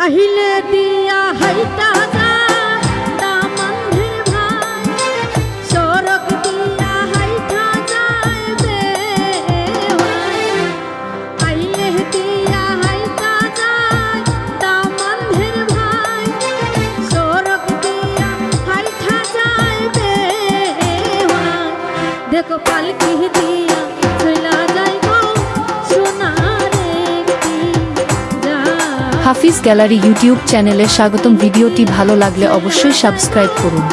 আহিলে দিয়া হাইটা যায় দামন্ধের হাফিজ গ্যালারি ইউটিউব চ্যানেলে স্বাগতম। ভিডিওটি ভালো লাগলে অবশ্যই সাবস্ক্রাইব করুন।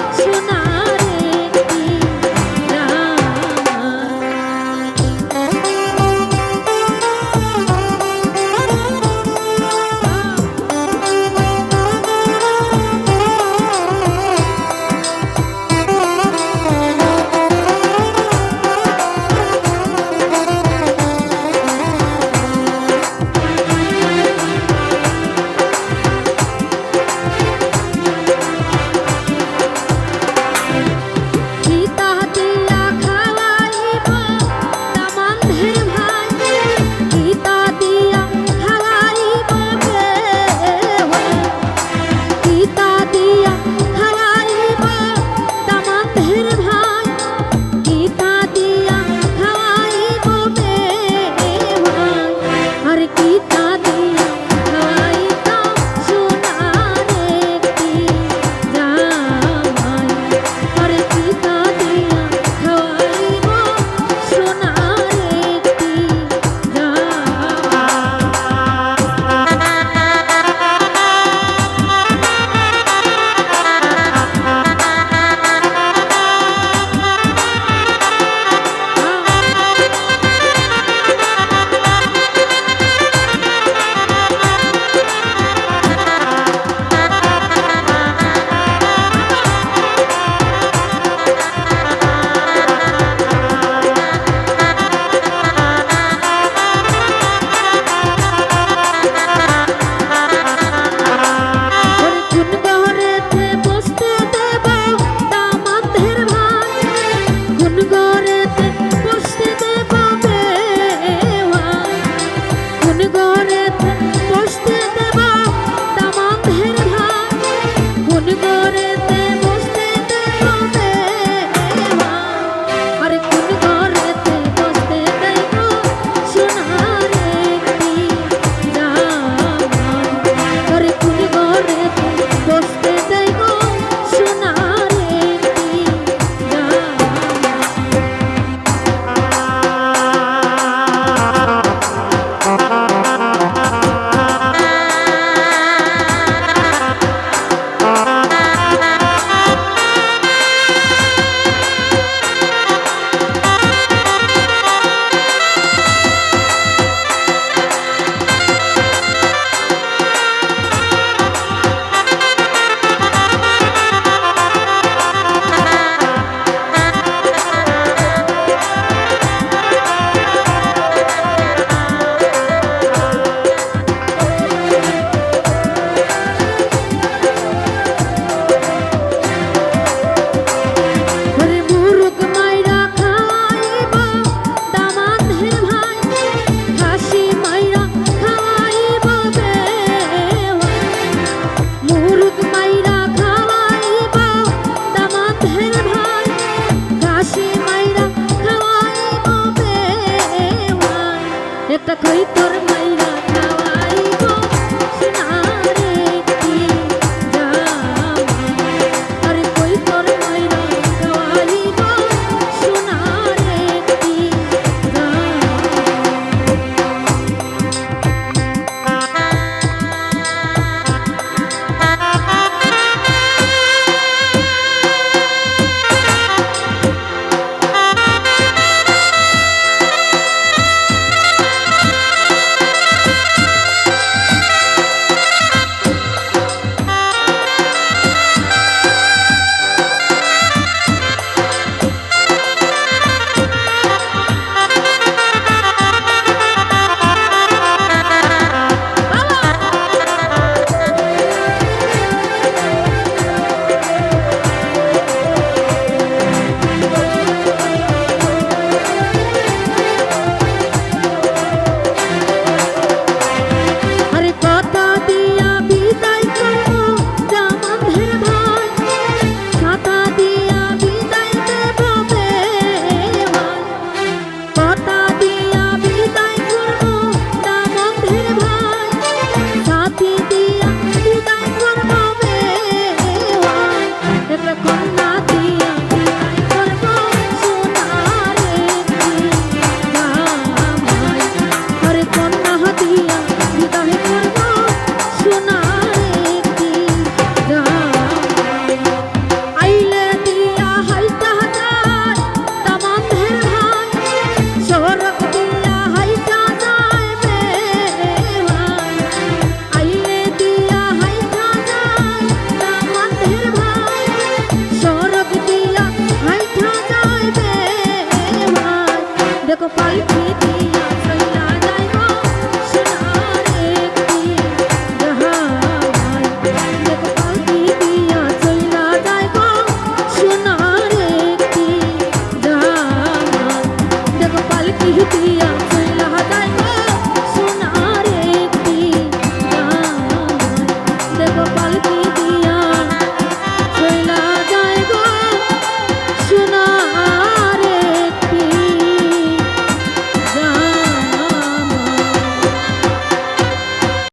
দেখো পাই